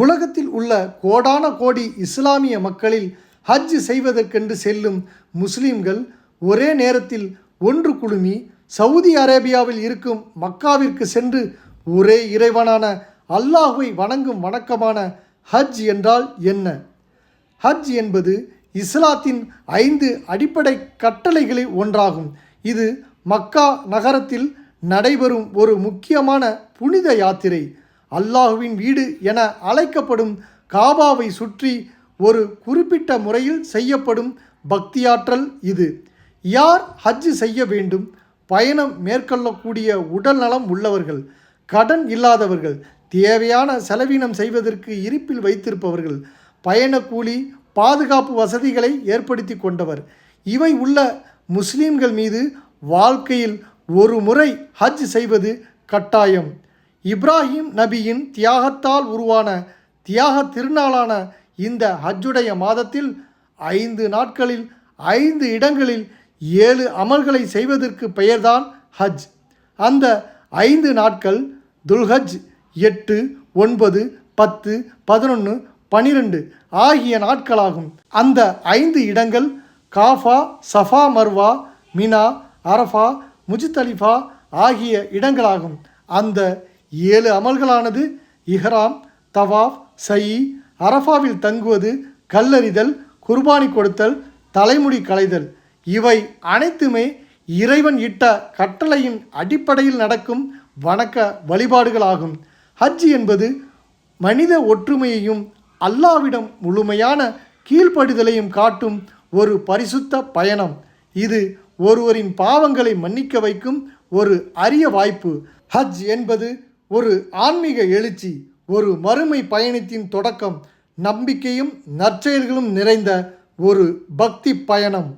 உலகத்தில் உள்ள கோடான கோடி இஸ்லாமிய மக்களில் ஹஜ் செய்வதற்கென்று செல்லும் முஸ்லிம்கள் ஒரே நேரத்தில் ஒன்று குழுமி சவுதி அரேபியாவில் இருக்கும் மக்காவிற்கு சென்று ஒரே இறைவனான அல்லாஹுவை வணங்கும் வணக்கமான ஹஜ் என்றால் என்ன? ஹஜ் என்பது இஸ்லாத்தின் ஐந்து அடிப்படை கட்டளைகளில் ஒன்றாகும். இது மக்கா நகரத்தில் நடைபெறும் ஒரு முக்கியமான புனித யாத்திரை. அல்லாஹுவின் வீடு என அழைக்கப்படும் காபாவை சுற்றி ஒரு குறிப்பிட்ட முறையில் செய்யப்படும் பக்தியாற்றல் இது. யார் ஹஜ்ஜு செய்ய வேண்டும்? பயணம் மேற்கொள்ளக்கூடிய உடல் நலம் உள்ளவர்கள் கடன் இல்லாதவர்கள் தேவையான செலவினம் செய்வதற்கு இருப்பில் வைத்திருப்பவர்கள் பயணக்கூலி பாதுகாப்பு வசதிகளை ஏற்படுத்தி கொண்டவர். இவை உள்ள முஸ்லீம்கள் மீது வாழ்க்கையில் ஒரு முறை ஹஜ் செய்வது கட்டாயம். இப்ராஹிம் நபியின் தியாகத்தால் உருவான தியாக திருநாளான இந்த ஹஜ்ஜுடைய மாதத்தில் ஐந்து நாட்களில் ஐந்து இடங்களில் ஏழு அமல்களை செய்வதற்கு பெயர்தான் ஹஜ். அந்த ஐந்து நாட்கள் துல்ஹஜ் எட்டு ஒன்பது பத்து பதினொன்று பனிரெண்டு ஆகிய நாட்களாகும். அந்த ஐந்து இடங்கள் Kaaba Safa Marwa Mina Arafah Muzdalifah ஆகிய இடங்களாகும். அந்த ஏழு அமல்களானது இஹ்ராம் தவாஃப் சயி அரஃபாவில் தங்குவது கல்லறிதல் குர்பானி கொடுத்தல் தலைமுடி களைதல். இவை அனைத்துமே இறைவன் இட்ட கட்டளையின் அடிப்படையில் நடக்கும் வணக்க வழிபாடுகளாகும். ஹஜ் என்பது மனித ஒற்றுமையையும் அல்லாவிடம் முழுமையான கீழ்ப்படுதலையும் காட்டும் ஒரு பரிசுத்த பயணம். இது ஒருவரின் பாவங்களை மன்னிக்க வைக்கும் ஒரு அரிய வாய்ப்பு. ஹஜ் என்பது ஒரு ஆன்மீக எழுச்சி ஒரு மறுமை பயணத்தின் தொடக்கம் நம்பிக்கையும் நற்செயல்களும் நிறைந்த ஒரு பக்தி பயணம்.